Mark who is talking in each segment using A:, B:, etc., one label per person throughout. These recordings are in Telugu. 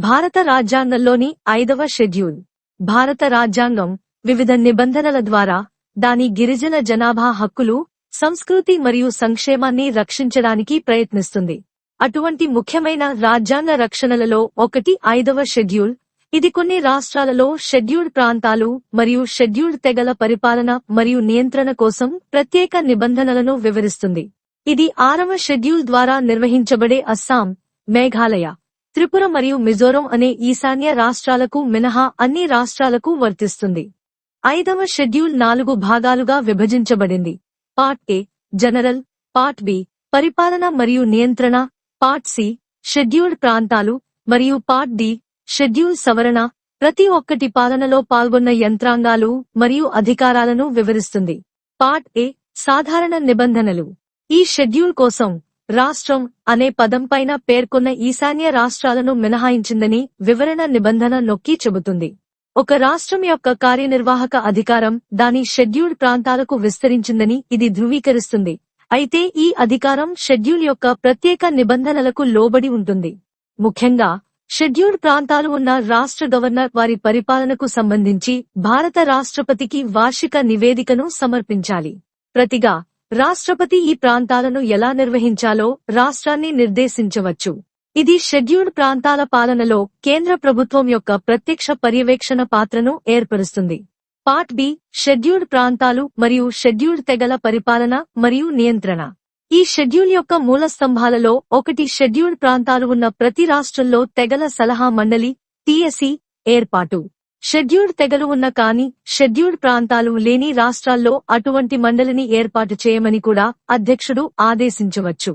A: భారత రాజ్యాంగంలోని ఐదవ షెడ్యూల్. భారత రాజ్యాంగం వివిధ నిబంధనల ద్వారా దాని గిరిజన జనాభా హక్కులు సంస్కృతి మరియు సంక్షేమాన్ని రక్షించడానికి ప్రయత్నిస్తుంది. అటువంటి ముఖ్యమైన రాజ్యాంగ రక్షణలలో ఒకటి ఐదవ షెడ్యూల్. ఇది కొన్ని రాష్ట్రాలలో షెడ్యూల్డ్ ప్రాంతాలు మరియు షెడ్యూల్డ్ తెగల పరిపాలన మరియు నియంత్రణ కోసం ప్రత్యేక నిబంధనలను వివరిస్తుంది. ఇది ఆరవ షెడ్యూల్ ద్వారా నిర్వహించబడే అస్సాం మేఘాలయ. త్రిపుర మరియు మిజోరం అనే ఈశాన్య రాష్ట్రాలకు మినహా అన్ని రాష్ట్రాలకు వర్తిస్తుంది. ఐదవ షెడ్యూల్ నాలుగు భాగాలుగా విభజించబడింది. Part A general part B పరిపాలన మరియు నియంత్రణ పార్ట్ సి షెడ్యూల్డ్ ప్రాంతాలు మరియు పార్ట్ డి షెడ్యూల్ సవరణ ప్రతి ఒక్కటి పాలనలో పాల్గొన్న యంత్రాంగాలు మరియు అధికారాలను వివరిస్తుంది. పార్ట్ ఏ సాధారణ నిబంధనలు. ఈ షెడ్యూల్ కోసం రాష్ట్రం అనే పదం పైన పేర్కొన్న ఈశాన్య రాష్ట్రాలను మినహాయించిందని వివరణ నిబంధన నొక్కి చెబుతుంది. ఒక రాష్ట్రం యొక్క కార్యనిర్వాహక అధికారం దాని షెడ్యూల్డ్ ప్రాంతాలకు విస్తరించిందని ఇది ధృవీకరిస్తుంది. అయితే ఈ అధికారం షెడ్యూల్ యొక్క ప్రత్యేక నిబంధనలకు లోబడి ఉంటుంది. ముఖ్యంగా షెడ్యూల్డ్ ప్రాంతాలు ఉన్న రాష్ట్ర గవర్నర్ వారి పరిపాలనకు సంబంధించి భారత రాష్ట్రపతికి వార్షిక నివేదికను సమర్పించాలి. ప్రతిగా రాష్ట్రపతి ఈ ప్రాంతాలను ఎలా నిర్వహించాలో రాష్ట్రాన్ని నిర్దేశించవచ్చు. ఇది షెడ్యూల్డ్ ప్రాంతాల పాలనలో కేంద్ర ప్రభుత్వం యొక్క ప్రత్యక్ష పర్యవేక్షణ పాత్రను ఏర్పరుస్తుంది. పార్ట్ బి షెడ్యూల్డ్ ప్రాంతాలు మరియు షెడ్యూల్డ్ తెగల పరిపాలన మరియు నియంత్రణ. ఈ షెడ్యూల్ యొక్క మూల స్తంభాలలో ఒకటి షెడ్యూల్డ్ ప్రాంతాలు ఉన్న ప్రతి రాష్ట్రంలో తెగల సలహా మండలి టిఎస్సి ఏర్పాటు. షెడ్యూల్డ్ తెగలు ఉన్న కాని షెడ్యూల్డ్ ప్రాంతాలు లేని రాష్ట్రాల్లో అటువంటి మండలిని ఏర్పాటు చేయమని కూడా అధ్యక్షుడు ఆదేశించవచ్చు.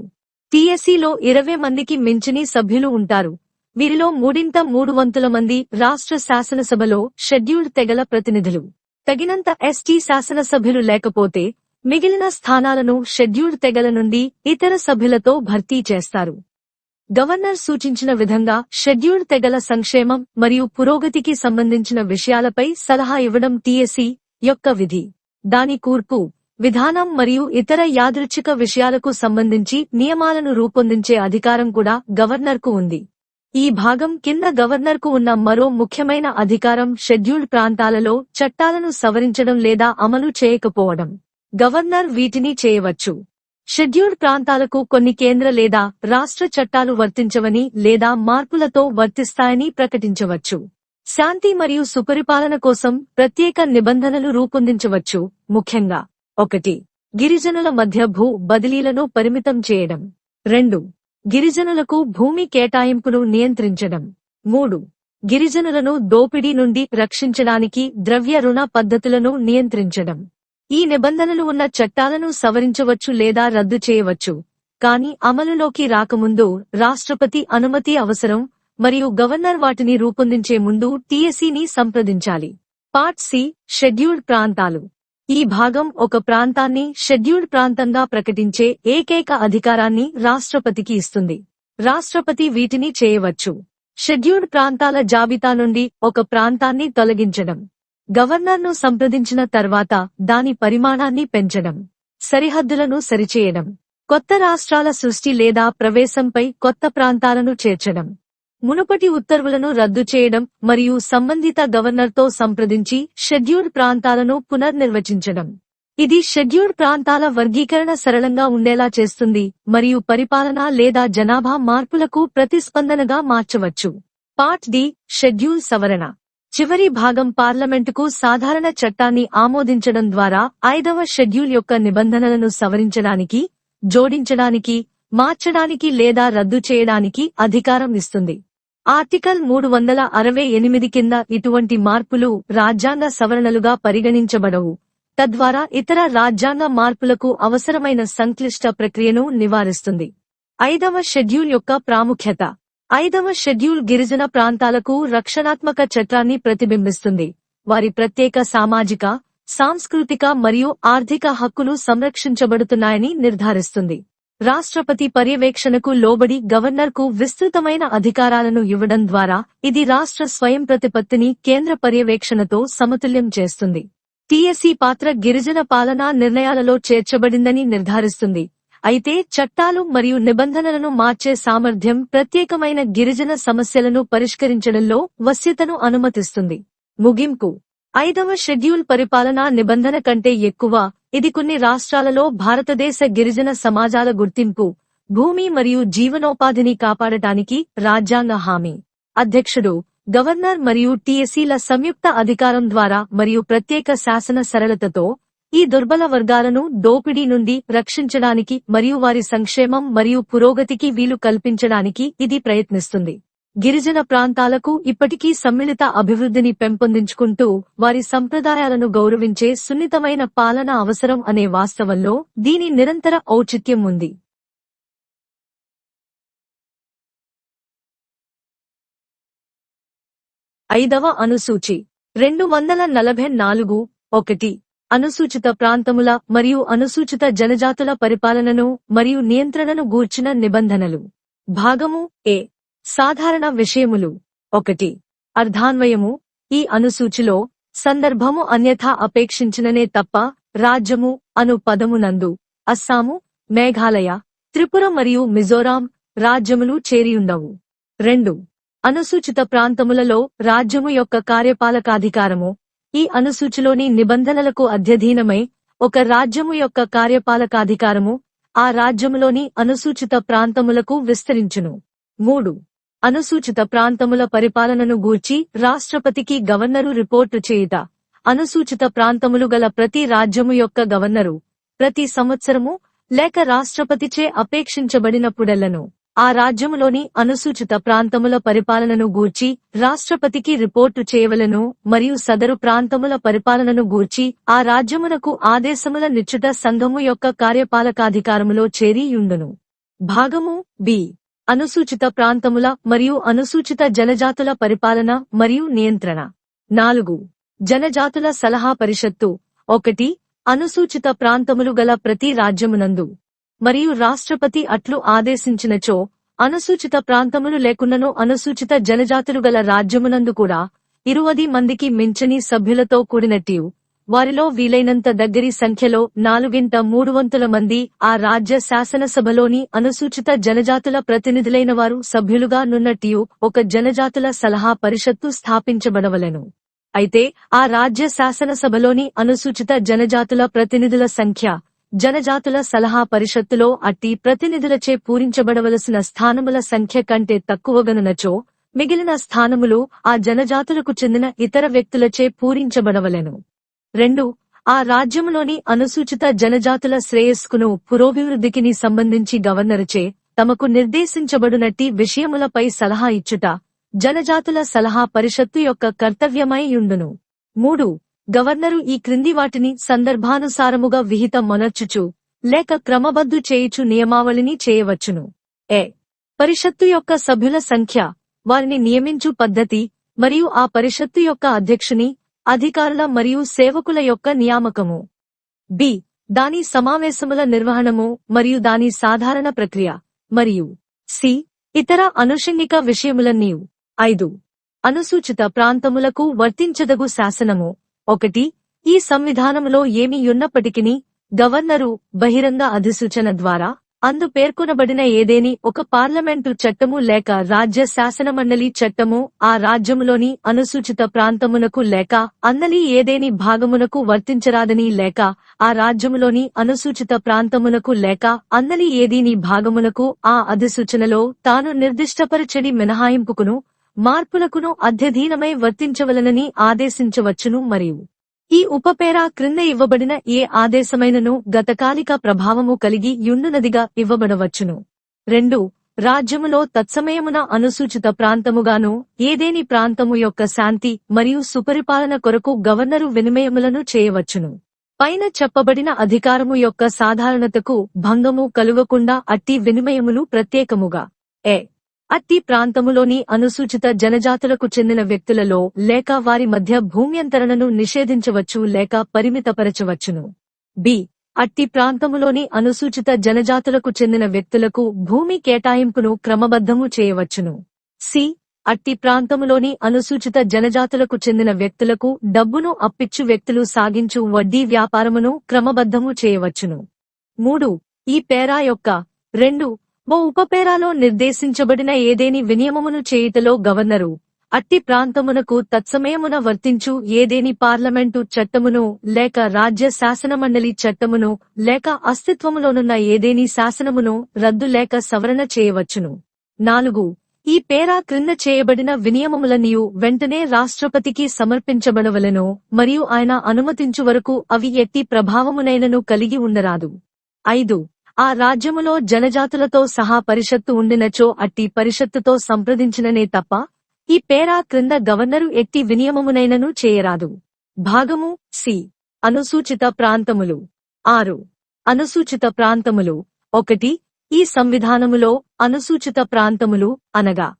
A: టీఎస్సీలో ఇరవై మందికి మించిని సభ్యులు ఉంటారు. వీరిలో మూడింట మూడు వంతుల మంది రాష్ట్ర శాసనసభలో షెడ్యూల్డ్ తెగల ప్రతినిధులు. తగినంత ఎస్టీ శాసనసభ్యులు లేకపోతే మిగిలిన స్థానాలను షెడ్యూల్డ్ తెగల నుండి ఇతర సభ్యులతో భర్తీ చేస్తారు. గవర్నర్ సూచించిన విధంగా షెడ్యూల్డ్ తెగల సంక్షేమం మరియు పురోగతికి సంబంధించిన విషయాలపై సలహా ఇవ్వడం టీఎస్సీ యొక్క విధి. దాని కూర్పు విధానం మరియు ఇతర యాదృచ్ఛిక విషయాలకు సంబంధించి నియమాలను రూపొందించే అధికారం కూడా గవర్నర్కు ఉంది. ఈ భాగం కింద గవర్నర్కు ఉన్న మరో ముఖ్యమైన అధికారం షెడ్యూల్డ్ ప్రాంతాలలో చట్టాలను సవరించడం లేదా అమలు చేయకపోవడం. గవర్నర్ వీటిని చేయవచ్చు. షెడ్యూల్డ్ ప్రాంతాలకు కొన్ని కేంద్ర లేదా రాష్ట్ర చట్టాలు వర్తించవని లేదా మార్పులతో వర్తిస్తాయని ప్రకటించవచ్చు. శాంతి మరియు సుపరిపాలన కోసం ప్రత్యేక నిబంధనలు రూపొందించవచ్చు. ముఖ్యంగా ఒకటి గిరిజనుల మధ్య భూ బదిలీలను పరిమితం చేయడం. రెండు గిరిజనులకు భూమి కేటాయింపును నియంత్రించడం. మూడు గిరిజనులను దోపిడీ నుండి రక్షించడానికి ద్రవ్య రుణ పద్ధతులను నియంత్రించడం. ఈ నిబంధనలు ఉన్న చట్టాలను సవరించవచ్చు లేదా రద్దు చేయవచ్చు. కానీ అమలులోకి రాకముందు రాష్ట్రపతి అనుమతి అవసరం మరియు గవర్నర్ వాటిని రూపొందించే ముందు టీఎస్సీని సంప్రదించాలి. పార్ట్ సి షెడ్యూల్డ్ ప్రాంతాలు. ఈ భాగం ఒక ప్రాంతాన్ని షెడ్యూల్డ్ ప్రాంతంగా ప్రకటించే ఏకైక అధికారాన్ని రాష్ట్రపతికి ఇస్తుంది. రాష్ట్రపతి వీటిని చేయవచ్చు. షెడ్యూల్డ్ ప్రాంతాల జాబితా నుండి ఒక ప్రాంతాన్ని తొలగించడం. గవర్నర్ను సంప్రదించిన తర్వాత దాని పరిమాణాన్ని పెంచడం సరిహద్దులను సరిచేయడం కొత్త రాష్ట్రాల సృష్టి లేదా ప్రవేశంపై కొత్త ప్రాంతాలను చేర్చడం మునుపటి ఉత్తర్వులను రద్దు చేయడం మరియు సంబంధిత గవర్నర్తో సంప్రదించి షెడ్యూల్డ్ ప్రాంతాలను పునర్నిర్వచించడం. ఇది షెడ్యూల్డ్ ప్రాంతాల వర్గీకరణ సరళంగా ఉండేలా చేస్తుంది మరియు పరిపాలన లేదా జనాభా మార్పులకు ప్రతిస్పందనగా మార్చవచ్చు. పార్ట్ డి షెడ్యూల్ సవరణ. చివరి భాగం పార్లమెంటుకు సాధారణ చట్టాన్ని ఆమోదించడం ద్వారా ఐదవ షెడ్యూల్ యొక్క నిబంధనలను సవరించడానికి జోడించడానికి మార్చడానికి లేదా రద్దు చేయడానికి అధికారం ఇస్తుంది. ఆర్టికల్ మూడు వందల అరవై ఎనిమిది కింద ఇటువంటి మార్పులు రాజ్యాంగ సవరణలుగా పరిగణించబడవు. తద్వారా ఇతర రాజ్యాంగ మార్పులకు అవసరమైన సంక్లిష్ట ప్రక్రియను నివారిస్తుంది. ఐదవ షెడ్యూల్ యొక్క ప్రాముఖ్యత. ఐదవ షెడ్యూల్ గిరిజన ప్రాంతాలకు రక్షణాత్మక చట్టాన్ని ప్రతిబింబిస్తుంది. వారి ప్రత్యేక సామాజిక సాంస్కృతిక మరియు ఆర్థిక హక్కులు సంరక్షించబడుతున్నాయని నిర్ధారిస్తుంది. రాష్ట్రపతి పర్యవేక్షణకు లోబడి గవర్నర్కు విస్తృతమైన అధికారాలను ఇవ్వడం ద్వారా ఇది రాష్ట్ర స్వయం ప్రతిపత్తిని కేంద్ర పర్యవేక్షణతో సమతుల్యం చేస్తుంది. టీఎస్సీ పాత్ర గిరిజన పాలనా నిర్ణయాలలో చేర్చబడిందని నిర్ధారిస్తుంది. అయితే చట్టాలు మరియు నిబంధనలను మార్చే సామర్థ్యం ప్రత్యేకమైన గిరిజన సమస్యలను పరిష్కరించడంలో వశ్యతను అనుమతిస్తుంది. ముగింపు. ఐదవ షెడ్యూల్ పరిపాలనా నిబంధన కంటే ఎక్కువ. ఇది కొన్ని రాష్ట్రాలలో భారతదేశ గిరిజన సమాజాల గుర్తింపు భూమి మరియు జీవనోపాధిని కాపాడటానికి రాజ్యాంగ హామీ. అధ్యక్షుడు గవర్నర్ మరియు టీఎస్సీల సంయుక్త అధికారం ద్వారా మరియు ప్రత్యేక శాసన సరళతతో ఈ దుర్బల వర్గాలను దోపిడీ నుండి రక్షించడానికి మరియు వారి సంక్షేమం మరియు పురోగతికి వీలు కల్పించడానికి ఇది ప్రయత్నిస్తుంది. గిరిజన ప్రాంతాలకు ఇప్పటికీ సమ్మిళిత అభివృద్ధిని పెంపొందించుకుంటూ వారి సంప్రదాయాలను గౌరవించే సున్నితమైన పాలన అవసరం అనే వాస్తవంలో దీని నిరంతర ఔచిత్యం ఉంది. ఐదవ అనుసూచి. రెండు వందల నలభై నాలుగు ఒకటి. అనుసూచిత ప్రాంతముల మరియు అనుసూచిత జనజాతుల పరిపాలనను మరియు నియంత్రణను గూర్చిన నిబంధనలు. భాగము ఏ. సాధారణ విషయములు. ఒకటి. అర్ధాన్వయము. ఈ అనుసూచిలో సందర్భము అన్యథా అపేక్షించిననే తప్ప రాజ్యము అను పదమునందు అస్సాము మేఘాలయ త్రిపుర మరియు మిజోరాం రాజ్యములు చేరియుండవు. రెండు. అనుసూచిత ప్రాంతములలో రాజ్యము యొక్క కార్యపాలకాధికారము ఈ అనుసూచిలోని నిబంధనలకు అధ్యధీనమై ఒక రాజ్యము యొక్క కార్యపాలకాధికారము ఆ రాజ్యములోని అనుసూచిత ప్రాంతములకు విస్తరించును. మూడు. అనుసూచిత ప్రాంతముల పరిపాలనను గూర్చి రాష్ట్రపతికి గవర్నరు రిపోర్టు చేయుట. అనుసూచిత ప్రాంతములు గల ప్రతి రాజ్యము యొక్క గవర్నరు ప్రతి సంవత్సరము లేక రాష్ట్రపతిచే అపేక్షించబడినప్పుడెల్లను. ఆ రాజ్యములోని అనుసూచిత ప్రాంతముల పరిపాలనను గూర్చి రాష్ట్రపతికి రిపోర్టు చేయవలను మరియు సదరు ప్రాంతముల పరిపాలనను గూర్చి ఆ రాజ్యమునకు ఆదేశముల నిశ్చిత సంఘము యొక్క కార్యపాలకాధికారములో చేరియుండును భాగము బి. అనుసూచిత ప్రాంతముల మరియు అనుసూచిత జనజాతుల పరిపాలన మరియు నియంత్రణ. నాలుగు. జనజాతుల సలహా పరిషత్తు. ఒకటి. అనుసూచిత ప్రాంతములు గల ప్రతి రాజ్యమునందు. మరియు రాష్ట్రపతి అట్లు ఆదేశించినచో అనుసూచిత ప్రాంతములు లేకున్నను అనుసూచిత జనజాతులు గల రాజ్యమునందు కూడా ఇరువది మందికి మించని సభ్యులతో కూడినట్టియు వారిలో వీలైనంత దగ్గరి సంఖ్యలో నాలుగింట మూడు వంతుల మంది ఆ రాజ్య శాసనసభలోని అనుసూచిత జనజాతుల ప్రతినిధులైన వారు సభ్యులుగా నున్నట్టియు ఒక జనజాతుల సలహా పరిషత్తు స్థాపించబడవలెను. అయితే ఆ రాజ్య శాసనసభలోని అనుసూచిత జనజాతుల ప్రతినిధుల సంఖ్య జనజాతుల సలహా పరిషత్తులో అట్టి ప్రతినిధులచే పూరించబడవలసిన స్థానముల సంఖ్య కంటే తక్కువగనునచో మిగిలిన స్థానములు ఆ జనజాతులకు చెందిన ఇతర వ్యక్తులచే పూరించబడవలెను. రెండు ఆ రాజ్యములోని అనుసూచిత జనజాతుల శ్రేయస్కును పురోభివృద్ధికిని సంబంధించి గవర్నరుచే తమకు నిర్దేశించబడునట్టి విషయములపై సలహా ఇచ్చుట జనజాతుల సలహా పరిషత్తు యొక్క కర్తవ్యమై యుండును మూడు గవర్నరు ఈ క్రింది వాటిని సందర్భానుసారముగా విహిత మొనర్చుచు లేక క్రమబద్దు చేయుచు నియమావళిని చేయవచ్చును. ఏ పరిషత్తు యొక్క సభ్యుల సంఖ్య వారిని నియమించు పద్ధతి మరియు ఆ పరిషత్తు యొక్క అధ్యక్షుని అధికారుల మరియు సేవకుల యొక్క నియామకము. బి. దాని సమావేశముల నిర్వహణము మరియు దాని సాధారణ ప్రక్రియ మరియు సి. ఇతర అనుషంగిక విషయములన్నీ ఐదు. అనుసూచిత ప్రాంతములకు వర్తించదగు శాసనము. ఒకటి ఈ సంవిధానములో ఏమీ ఉన్నప్పటికీ గవర్నరు బహిరంగ అధిసూచన ద్వారా అందు పేర్కొనబడిన ఏదేని ఒక పార్లమెంటు చట్టము లేక రాజ్య శాసనమండలి చట్టము ఆ రాజ్యములోని అనుసూచిత ప్రాంతమునకు లేక అందలి ఏదేని భాగమునకు వర్తించరాదని లేక ఆ రాజ్యములోని అనుసూచిత ప్రాంతమునకు లేక అందలి ఏదీని భాగమునకు ఆ అధిసూచనలో తాను నిర్దిష్టపరచడి మినహాయింపుకును మార్పులకును అధ్యధీనమై వర్తించవలనని ఆదేశించవచ్చును మరియు ఈ ఉపపేరా క్రింద ఇవ్వబడిన ఏ ఆదేశమైనను గతకాలిక ప్రభావము కలిగి యుండునదిగా ఇవ్వబడవచ్చును. రెండు రాజ్యములో తత్సమయమున అనుసూచిత ప్రాంతముగాను ఏదేని ప్రాంతము యొక్క శాంతి మరియు సుపరిపాలన కొరకు గవర్నరు వినిమయములను చేయవచ్చును. పైన చెప్పబడిన అధికారము యొక్క సాధారణతకు భంగము కలుగకుండా అట్టి వినిమయములు ప్రత్యేకముగా ఏ అట్టి ప్రాంతములోని అనుసూచిత జనజాతులకు చెందిన వ్యక్తులలో లేక వారి మధ్య భూమ్యంతరణను నిషేధించవచ్చు లేక పరిమితపరచవచ్చును. బి. అట్టి ప్రాంతములోని అనుసూచిత జనజాతులకు చెందిన వ్యక్తులకు భూమి కేటాయింపును క్రమబద్ధము చేయవచ్చును. సి. అట్టి ప్రాంతములోని అనుసూచిత జనజాతులకు చెందిన వ్యక్తులకు డబ్బును అప్పిచ్చు వ్యక్తులు సాగించు వడ్డీ వ్యాపారమును క్రమబద్ధము చేయవచ్చును. మూడు. ఈ పేరా యొక్క రెండు ఓ ఉపపేరాలో నిర్దేశించబడిన ఏదేని వినియమమును చేయుటలో గవర్నరు. అట్టి ప్రాంతమునకు తత్సమయమున వర్తించు ఏదేని పార్లమెంటు చట్టమును లేక రాజ్య శాసనమండలి చట్టమును లేక అస్తిత్వములోనున్న ఏదేని శాసనమును రద్దు లేక సవరణ చేయవచ్చును. నాలుగు. ఈ పేరా క్రింద చేయబడిన వినియమములనియు వెంటనే రాష్ట్రపతికి సమర్పించబడవలను మరియు ఆయన అనుమతించు వరకు అవి ఎట్టి ప్రభావమునైనను కలిగి ఉండరాదు. ఐదు. ఆ రాజ్యములో జనజాతులతో సహా పరిషత్తు ఉండినచో అట్టి పరిషత్తుతో సంప్రదించిననే తప్ప ఈ పేరా క్రింద గవర్నరు ఎట్టి వినియమమునైనను చేయరాదు. భాగము సి. అనుసూచిత ప్రాంతములు. ఆరు. అనుసూచిత ప్రాంతములు. ఒకటి. ఈ సంవిధానములో అనుసూచిత ప్రాంతములు అనగా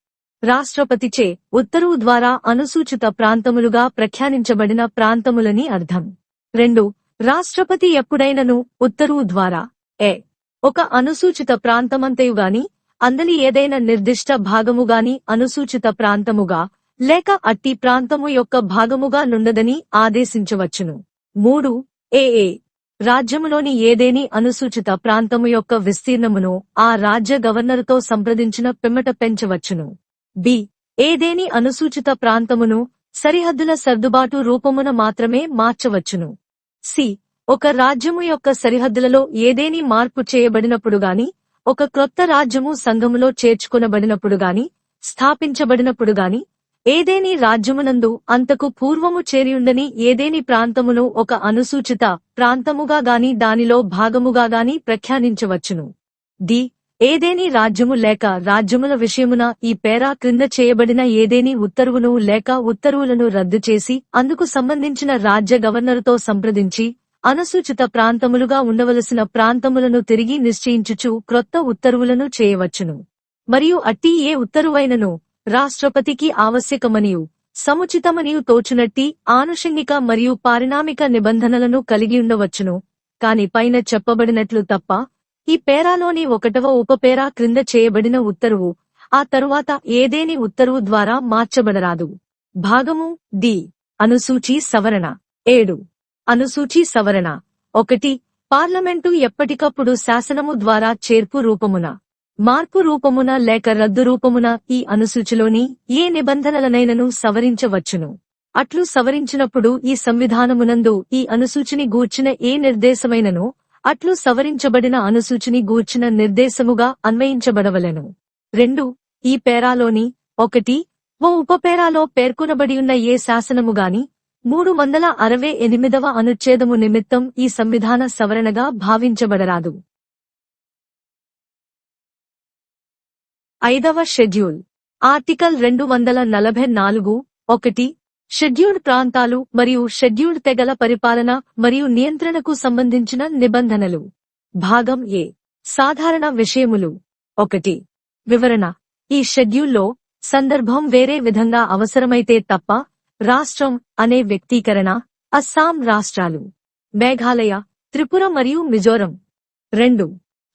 A: రాష్ట్రపతిచే ఉత్తరువు ద్వారా అనుసూచిత ప్రాంతములుగా ప్రఖ్యానించబడిన ప్రాంతములని అర్థం. రెండు. రాష్ట్రపతి ఎప్పుడైనను ఉత్తరువు ద్వారా. ఏ ఒక అనుసూచిత ప్రాంతమంతయుగాని అందలి ఏదైనా నిర్దిష్ట భాగముగాని అనుసూచిత ప్రాంతముగా లేక అట్టి ప్రాంతము యొక్క భాగముగా నుండదని ఆదేశించవచ్చును. మూడు ఏఏ రాజ్యములోని ఏదేని అనుసూచిత ప్రాంతము యొక్క విస్తీర్ణమును ఆ రాజ్య గవర్నరుతో సంప్రదించిన పిమ్మట పెంచవచ్చును. బి ఏదేని అనుసూచిత ప్రాంతమును సరిహద్దుల సర్దుబాటు రూపమున మాత్రమే మార్చవచ్చును. సి ఒక రాజ్యము యొక్క సరిహద్దులలో ఏదేని మార్పు చేయబడినప్పుడు గాని ఒక క్రొత్త రాజ్యము సంఘములో చేర్చుకొనబడినప్పుడు గాని స్థాపించబడినప్పుడు గాని ఏదేని రాజ్యమునందు అంతకు పూర్వము చేరియుండని ఏదేని ప్రాంతమును ఒక అనుసూచిత ప్రాంతముగా గాని దానిలో భాగముగా గాని ప్రఖ్యానించవచ్చును. ది ఏదేని రాజ్యము లేక రాజ్యముల విషయమున ఈ పేరా క్రింద చేయబడిన ఏదేని ఉత్తర్వును లేక ఉత్తర్వులను రద్దు చేసి అందుకు సంబంధించిన రాజ్య గవర్నరుతో సంప్రదించి అనుసూచిత ప్రాంతములుగా ఉండవలసిన ప్రాంతములను తిరిగి నిశ్చయించుచు క్రొత్త ఉత్తర్వులను చేయవచ్చును. మరియు అట్టి ఏ ఉత్తర్వైనను రాష్ట్రపతికి ఆవశ్యకమనియు సముచితమనియు తోచునట్టి ఆనుషంగిక మరియు పారిణామిక నిబంధనలను కలిగి ఉండవచ్చును. కాని పైన చెప్పబడినట్లు తప్ప ఈ పేరాలోని ఒకటవ ఉపపేరా క్రింద చేయబడిన ఉత్తర్వు ఆ తరువాత ఏదేని ఉత్తర్వు ద్వారా మార్చబడరాదు. భాగము డి. అనుసూచి సవరణ. ఏడు. అనుసూచి సవరణ. ఒకటి పార్లమెంటు ఎప్పటికప్పుడు శాసనము ద్వారా చేర్పు రూపమున. మార్పు రూపమున లేక రద్దు రూపమున ఈ అనుసూచిలోని ఏ నిబంధనలనైనను సవరించవచ్చును. అట్లు సవరించినప్పుడు ఈ సంవిధానమునందు ఈ అనుసూచిని గూర్చిన ఏ నిర్దేశమైనను అట్లు సవరించబడిన అనుసూచిని గూర్చిన నిర్దేశముగా అన్వయించబడవలెను. రెండు ఈ పేరాలోని ఒకటి ఓ ఉపపేరాలో పేర్కొనబడియున్న ఏ శాసనముగాని మూడు వందల అరవై ఎనిమిదవ అనుచ్ఛేదము నిమిత్తం ఈ సంవిధాన సవరణగా భావించబడరాదు. ఐదవ షెడ్యూల్. ఆర్టికల్ రెండు వందల నలభై నాలుగు ఒకటి షెడ్యూల్డ్ ప్రాంతాలు మరియు షెడ్యూల్డ్ తెగల పరిపాలన మరియు నియంత్రణకు సంబంధించిన నిబంధనలు. భాగం ఏ. సాధారణ విషయములు. ఒకటి. వివరణ. ఈ షెడ్యూల్లో సందర్భం వేరే విధంగా అవసరమైతే తప్ప రాష్ట్రం అనే వ్యక్తీకరణ అస్సాం రాష్ట్రాలు మేఘాలయ త్రిపుర మరియు మిజోరం. రెండు.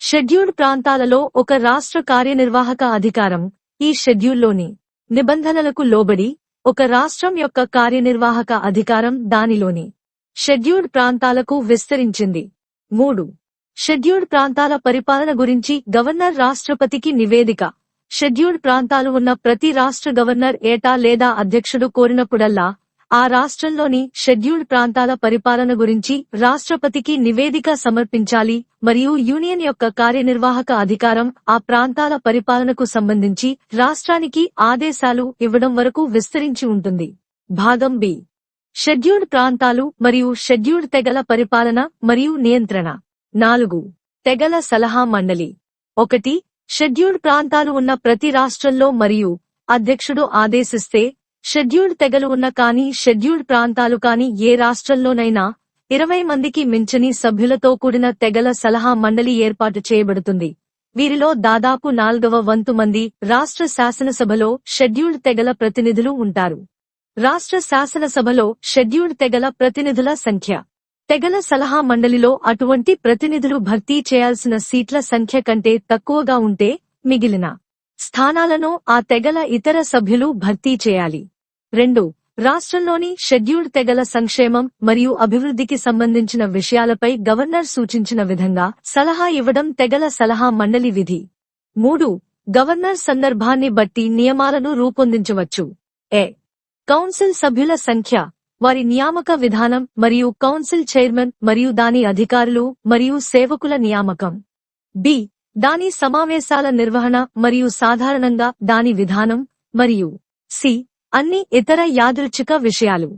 A: షెడ్యూల్డ్ ప్రాంతాలలో ఒక రాష్ట్ర కార్యనిర్వాహక అధికారం ఈ షెడ్యూల్లోని నిబంధనలకు లోబడి ఒక రాష్ట్రం యొక్క కార్యనిర్వాహక అధికారం దానిలోని షెడ్యూల్డ్ ప్రాంతాలకు విస్తరించింది. మూడు. షెడ్యూల్డ్ ప్రాంతాల పరిపాలన గురించి గవర్నర్ రాష్ట్రపతికి నివేదిక షెడ్యూల్డ్ ప్రాంతాలు ఉన్న ప్రతి రాష్ట్ర గవర్నర్ ఏటా లేదా అధ్యక్షుడు కోరినప్పుడల్లా ఆ రాష్ట్రంలోని షెడ్యూల్డ్ ప్రాంతాల పరిపాలన గురించి రాష్ట్రపతికి నివేదిక సమర్పించాలి మరియు యూనియన్ యొక్క కార్యనిర్వాహక అధికారం ఆ ప్రాంతాల పరిపాలనకు సంబంధించి రాష్ట్రానికి ఆదేశాలు ఇవ్వడం వరకు విస్తరించి ఉంటుంది. భాగం బి. షెడ్యూల్డ్ ప్రాంతాలు మరియు షెడ్యూల్డ్ తెగల పరిపాలన మరియు నియంత్రణ. నాలుగు. తెగల సలహా మండలి. ఒకటి. షెడ్యూల్డ్ ప్రాంతాలు ఉన్న ప్రతి రాష్ట్రంలో మరియు అధ్యక్షుడు ఆదేశిస్తే షెడ్యూల్డ్ తెగలు ఉన్న కానీ షెడ్యూల్డ్ ప్రాంతాలు కాని ఏ రాష్ట్రంలోనైనా ఇరవై మందికి మించని సభ్యులతో కూడిన తెగల సలహా మండలి ఏర్పాటు చేయబడుతుంది. వీరిలో దాదాపు నాల్గవ వంతు మంది రాష్ట్ర శాసనసభలో షెడ్యూల్డ్ తెగల ప్రతినిధులు ఉంటారు. రాష్ట్ర శాసనసభలో షెడ్యూల్డ్ తెగల ప్రతినిధుల సంఖ్య తెగల సలహా మండలిలో అటువంటి ప్రతినిధులు భర్తీ చేయాల్సిన సీట్ల సంఖ్య కంటే తక్కువగా ఉంటే మిగిలిన స్థానాలను ఆ తెగల ఇతర సభ్యులు భర్తీ చేయాలి. రెండు రాష్ట్రంలోని షెడ్యూల్డ్ తెగల సంక్షేమం మరియు అభివృద్ధికి సంబంధించిన విషయాలపై గవర్నర్ సూచించిన విధంగా సలహా ఇవ్వడం తెగల సలహా మండలి విధి. మూడు గవర్నర్ సందర్భాన్ని బట్టి నియమాలను రూపొందించవచ్చు. ఏ కౌన్సిల్ సభ్యుల సంఖ్య వారి నియామక విధానం మరియు కౌన్సిల్ చైర్మన్ మరియు దాని అధికారులు మరియు సేవకుల నియామకం. బి. దాని సమావేశాల నిర్వహణ మరియు సాధారణంగా దాని విధానం మరియు సి. అన్ని ఇతర యాదృచ్ఛిక విషయాలు.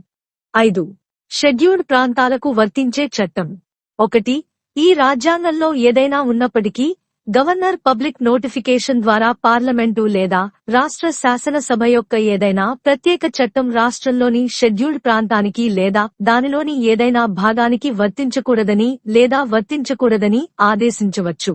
A: ఐదు. షెడ్యూల్డ్ ప్రాంతాలకు వర్తించే చట్టం. ఒకటి. ఈ రాజ్యాంగంలో ఏదైనా ఉన్నప్పటికీ గవర్నర్ పబ్లిక్ నోటిఫికేషన్ ద్వారా పార్లమెంటు లేదా రాష్ట్ర శాసనసభ యొక్క ఏదైనా ప్రత్యేక చట్టం రాష్ట్రంలోని షెడ్యూల్డ్ ప్రాంతానికి లేదా దానిలోని ఏదైనా భాగానికి వర్తించకూడదని లేదా వర్తించకూడదని ఆదేశించవచ్చు.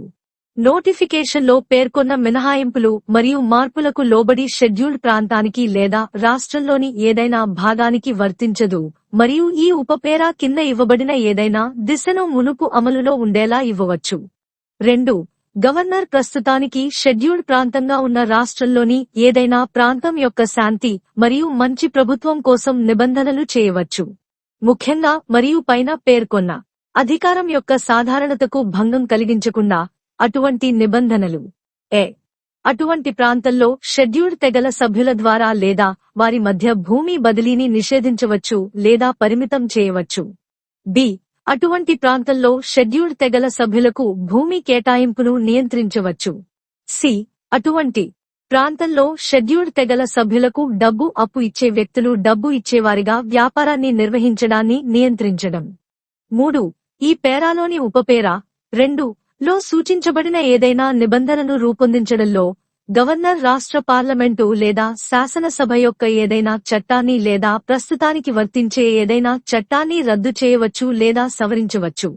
A: నోటిఫికేషన్లో పేర్కొన్న మినహాయింపులు మరియు మార్పులకు లోబడి షెడ్యూల్డ్ ప్రాంతానికి లేదా రాష్ట్రంలోని ఏదైనా భాగానికి వర్తించదు మరియు ఈ ఉపపేరా కింద ఇవ్వబడిన ఏదైనా దిశను మునుపు అమలులో ఉండేలా ఇవ్వవచ్చు. రెండు గవర్నర్ ప్రస్తుతానికి షెడ్యూల్డ్ ప్రాంతంగా ఉన్న రాష్ట్రంలోని ఏదైనా ప్రాంతం యొక్క శాంతి మరియు మంచి ప్రభుత్వం కోసం నిబంధనలు చేయవచ్చు. ముఖ్యంగా మరియు పైన పేర్కొన్న అధికారం యొక్క సాధారణతకు భంగం కలిగించకుండా అటువంటి నిబంధనలు. ఏ. అటువంటి ప్రాంతంలో షెడ్యూల్డ్ తెగల సభ్యుల ద్వారా లేదా వారి మధ్య భూమి బదిలీని నిషేధించవచ్చు లేదా పరిమితం చేయవచ్చు. బి. అటువంటి ప్రాంతంలో షెడ్యూల్డ్ తెగల సభ్యులకు భూమి కేటాయింపును నియంత్రించవచ్చు. సి. అటువంటి ప్రాంతంలో షెడ్యూల్డ్ తెగల సభ్యులకు డబ్బు అప్పు ఇచ్చే వ్యక్తులు డబ్బు ఇచ్చేవారిగా వ్యాపారాన్ని నిర్వహించడాన్ని నియంత్రించడం. మూడు. ఈ పేరాలోని ఉపపేర రెండు. లో సూచించబడిన ఏదైనా నిబంధనను రూపొందించడంలో గవర్నర్ రాష్ట్ర పార్లమెంటు లేదా శాసనసభ యొక్క ఏదైనా చట్టాన్ని లేదా ప్రస్తుతానికి వర్తించే ఏదైనా చట్టాన్ని రద్దు చేయవచ్చు లేదా సవరించవచ్చు.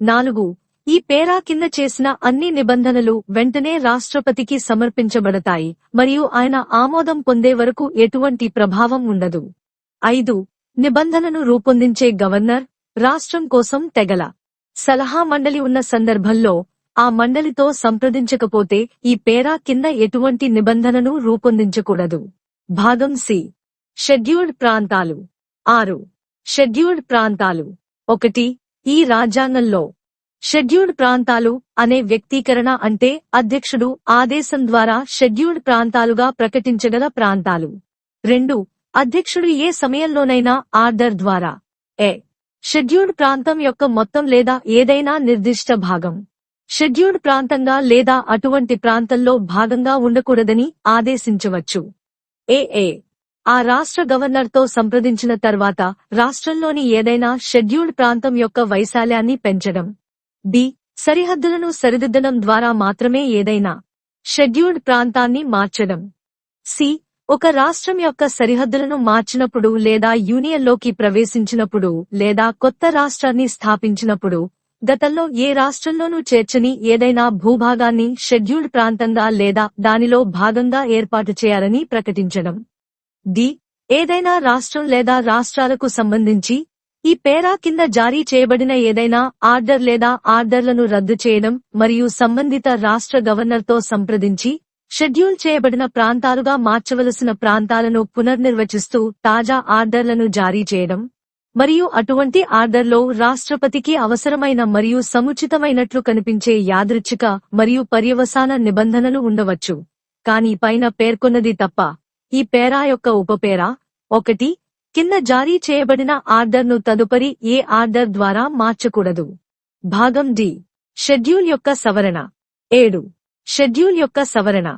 A: నాలుగు ఈ పేరా కింద చేసిన అన్ని నిబంధనలు వెంటనే రాష్ట్రపతికి సమర్పించబడతాయి మరియు ఆయన ఆమోదం పొందే వరకు ఎటువంటి ప్రభావం ఉండదు. ఐదు నిబంధనను రూపొందించే గవర్నర్ రాష్ట్రం కోసం తెగల సలహా మండలి ఉన్న సందర్భంలో ఆ మండలితో సంప్రదించకపోతే ఈ పేరా కింద ఎటువంటి నిబంధనను రూపొందించకూడదు. భాగం సి. షెడ్యూల్డ్ ప్రాంతాలు. ఆరు. షెడ్యూల్డ్ ప్రాంతాలు. ఒకటి. ఈ రాజ్యాంగంలో. షెడ్యూల్డ్ ప్రాంతాలు అనే వ్యక్తీకరణ అంటే అధ్యక్షుడు ఆదేశం ద్వారా షెడ్యూల్డ్ ప్రాంతాలుగా ప్రకటించగల ప్రాంతాలు. రెండు. అధ్యక్షుడు ఏ సమయంలోనైనా ఆర్డర్ ద్వారా. ఏ. షెడ్యూల్డ్ ప్రాంతం యొక్క మొత్తం లేదా ఏదైనా నిర్దిష్ట భాగం. షెడ్యూల్డ్ ప్రాంతంగా లేదా అటువంటి ప్రాంతంలో భాగంగా ఉండకూడదని ఆదేశించవచ్చు. ఏఏ. ఆ రాష్ట్ర గవర్నర్తో సంప్రదించిన తర్వాత రాష్ట్రంలోని ఏదైనా షెడ్యూల్డ్ ప్రాంతం యొక్క వైశాల్యాన్ని పెంచడం. బి. సరిహద్దులను సరిదిద్దడం ద్వారా మాత్రమే ఏదైనా షెడ్యూల్డ్ ప్రాంతాన్ని మార్చడం. సి. ఒక రాష్ట్రం యొక్క సరిహద్దులను మార్చినప్పుడు లేదా యూనియన్లోకి ప్రవేశించినప్పుడు లేదా కొత్త రాష్ట్రాన్ని స్థాపించినప్పుడు గతంలో ఏ రాష్ట్రంలోనూ చేర్చని ఏదైనా భూభాగాన్ని షెడ్యూల్డ్ ప్రాంతంగా లేదా దానిలో భాగంగా ఏర్పాటు చేయాలని ప్రకటించడం. డి ఏదైనా రాష్ట్రం లేదా రాష్ట్రాలకు సంబంధించి ఈ పేరా కింద జారీ చేయబడిన ఏదైనా ఆర్డర్ లేదా ఆర్డర్లను రద్దు చేయడం మరియు సంబంధిత రాష్ట్ర గవర్నర్తో సంప్రదించి షెడ్యూల్ చేయబడిన ప్రాంతాలుగా మార్చవలసిన ప్రాంతాలను పునర్నిర్వచిస్తూ తాజా ఆర్డర్లను జారీ చేయడం. మరియు అటువంటి ఆర్డర్లో రాష్ట్రపతికి అవసరమైన మరియు సముచితమైనట్లు కనిపించే యాదృచ్ఛిక మరియు పర్యవసాన నిబంధనలు ఉండవచ్చు. కాని పైన పేర్కొన్నది తప్ప ఈ పేరా యొక్క ఉపపేరా? ఒకటి కింద జారీ చేయబడిన ఆర్డర్ను తదుపరి ఏ ఆర్డర్ ద్వారా మార్చకూడదు. భాగం డి షెడ్యూల్ యొక్క సవరణ. ఏడు షెడ్యూల్ యొక్క సవరణ.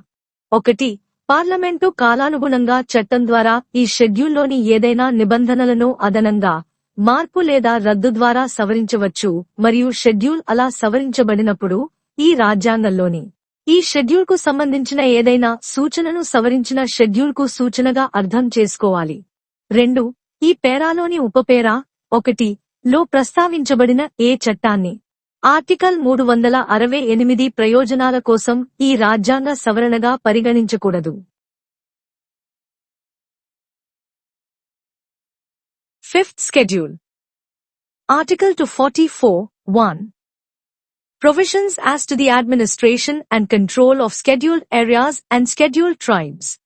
A: ఒకటి పార్లమెంటు కాలానుగుణంగా చట్టం ద్వారా ఈ షెడ్యూల్లోని ఏదైనా నిబంధనలను అదనంగా మార్పు లేదా రద్దు ద్వారా సవరించవచ్చు మరియు షెడ్యూల్ అలా సవరించబడినప్పుడు ఈ రాజ్యాంగంలోని ఈ షెడ్యూల్కు సంబంధించిన ఏదైనా సూచనను సవరించిన షెడ్యూల్కు సూచనగా అర్థం చేసుకోవాలి. రెండు ఈ పేరాలోని ఉపపేరా ఒకటి లో ప్రస్తావించబడిన ఏ చట్టాన్ని? ఆర్టికల్ మూడు వందల అరవై ఎనిమిది ప్రయోజనాల కోసం ఈ రాజ్యాంగ సవరణగా పరిగణించకూడదు. Fifth Schedule Article 244, 1. Provisions as to the administration and control of scheduled areas and scheduled tribes.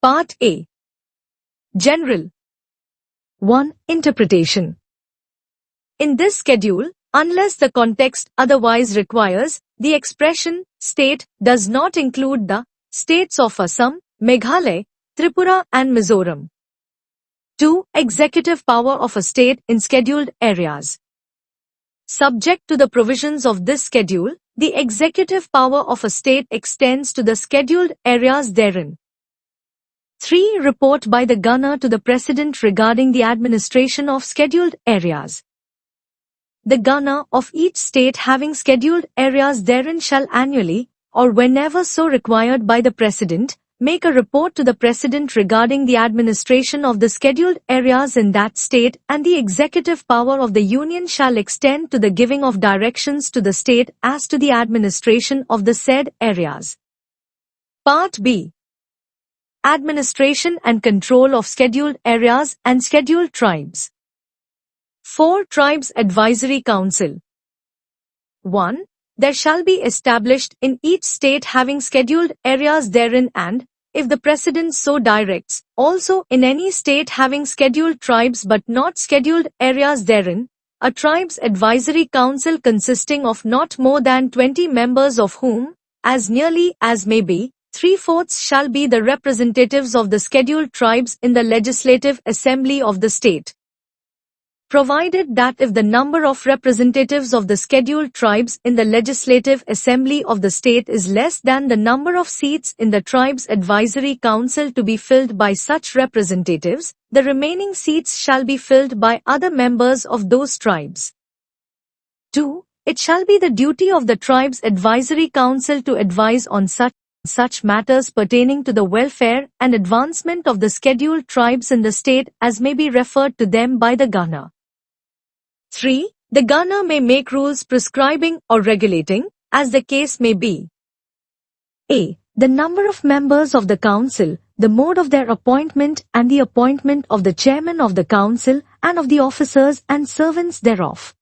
A: Part A. General 1. Interpretation In this schedule, unless the context otherwise requires, the expression state does not include the states of Assam, Meghalaya, Tripura and Mizoram. 2. Executive power of a state in scheduled areas. Subject to the provisions of this schedule, the executive power of a state extends to the scheduled areas therein. 3. Report by the governor to the President regarding the administration of scheduled areas. The governor of each state having scheduled areas therein shall annually, or whenever so required by the President, make a report to the President regarding the administration of the scheduled areas in that state and the executive power of the Union shall extend to the giving of directions to the state as to the administration of the said areas. Part B Administration and control of scheduled areas and scheduled tribes. 4 Tribes Advisory Council 1. There shall be established in each state having scheduled areas therein and, if the President so directs, also in any state having scheduled tribes but not scheduled areas therein, a Tribes Advisory Council consisting of not more than 20 members of whom, as nearly as may be, three-fourths shall be the representatives of the scheduled tribes in the Legislative Assembly of the state. Provided that if the number of representatives of the scheduled tribes in the Legislative Assembly of the state is less than the number of seats in the Tribes Advisory Council to be filled by such representatives, the remaining seats shall be filled by other members of those tribes. 2. It shall be the duty of the Tribes Advisory Council to advise on such such matters pertaining to the welfare and advancement of the scheduled tribes in the state as may be referred to them by the governor. 3. The governor may make rules prescribing or regulating, as the case may be. A. The number of members of the council, the mode of their appointment and the appointment of the chairman of the council and of the officers and servants thereof.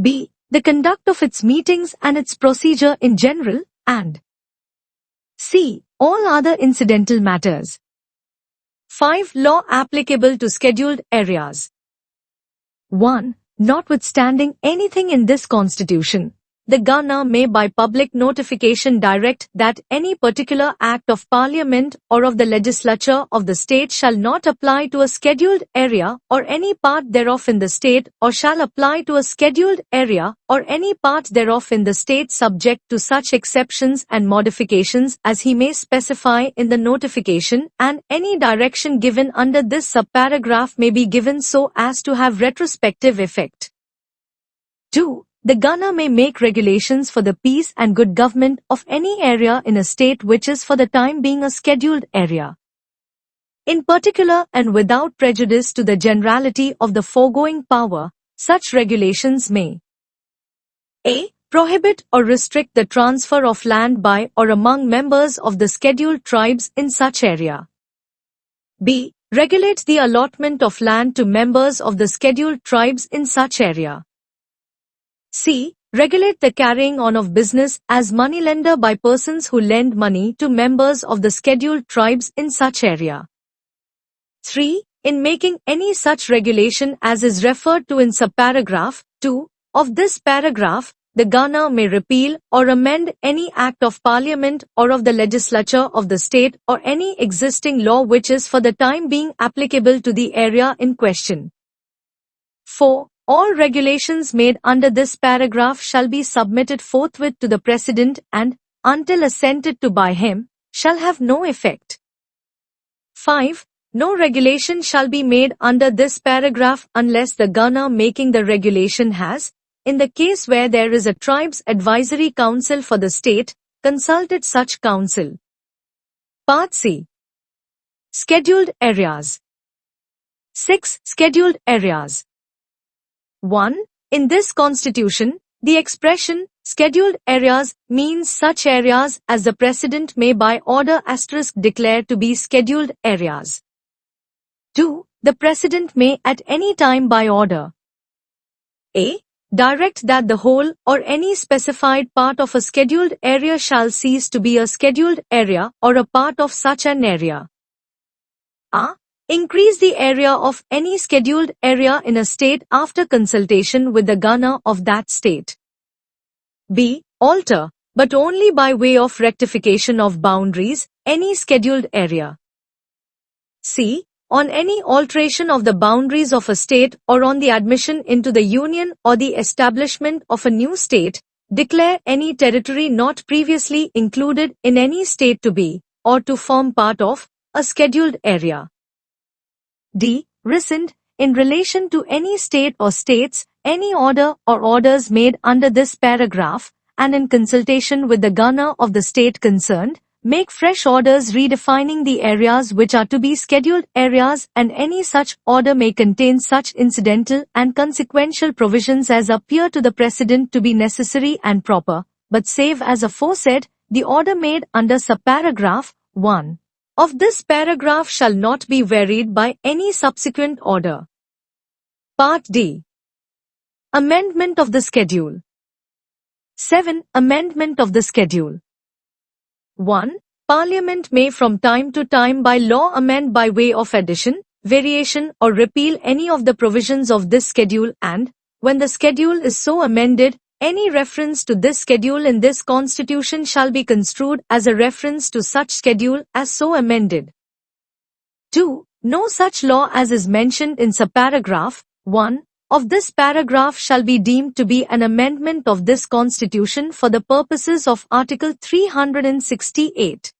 A: B. The conduct of its meetings and its procedure in general, and C. All other incidental matters. 5. Law applicable to scheduled areas. 1. Notwithstanding anything in this constitution, the governor may by public notification direct that any particular act of parliament or of the legislature of the state shall not apply to a scheduled area or any part thereof in the state or shall apply to a scheduled area or any part thereof in the state subject to such exceptions and modifications as he may specify in the notification and any direction given under this subparagraph may be given so as to have retrospective effect. 2. The governor may make regulations for the peace and good government of any area in a state which is for the time being a scheduled area. In particular and without prejudice to the generality of the foregoing power, such regulations may a. Prohibit or restrict the transfer of land by or among members of the scheduled tribes in such area. b. Regulate the allotment of land to members of the scheduled tribes in such area. C. Regulate the carrying on of business as moneylender by persons who lend money to members of the scheduled tribes in such area. 3. In making any such regulation as is referred to in subparagraph 2 of this paragraph, the Ghana may repeal or amend any act of parliament or of the legislature of the state or any existing law which is for the time being applicable to the area in question. 4. All regulations made under this paragraph shall be submitted forthwith to the President and, until assented to by him, shall have no effect. 5. No regulation shall be made under this paragraph unless the governor making the regulation has, in the case where there is a tribe's advisory council for the state, consulted such council. Part C. Scheduled areas. 6. Scheduled areas. 1. In this constitution, the expression scheduled areas means such areas as the president may by order asterisk declare to be scheduled areas. 2. The president may at any time by order a. Direct that the whole or any specified part of a scheduled area shall cease to be a scheduled area or a part of such an area. A. Increase the area of any scheduled area in a state after consultation with the governor of that state. B. Alter, but only by way of rectification of boundaries, any scheduled area. C. On any alteration of the boundaries of a state or on the admission into the union or the establishment of a new state, declare any territory not previously included in any state to be, or to form part of, a scheduled area. D. Rescind, in relation to any state or states, any order or orders made under this paragraph, and in consultation with the governor of the state concerned, make fresh orders redefining the areas which are to be scheduled areas and any such order may contain such incidental and consequential provisions as appear to the President to be necessary and proper, but save as aforesaid, the order made under subparagraph 1 of this paragraph shall not be varied by any subsequent order. Part D. Amendment of the Schedule 7. Amendment of the Schedule 1. Parliament may from time to time by law amend by way of addition, variation or repeal any of the provisions of this schedule and, when the schedule is so amended, any reference to this schedule in this constitution shall be construed as a reference to such schedule as so amended. 2. No such law as is mentioned in subparagraph 1 of this paragraph shall be deemed to be an amendment of this constitution for the purposes of Article 368.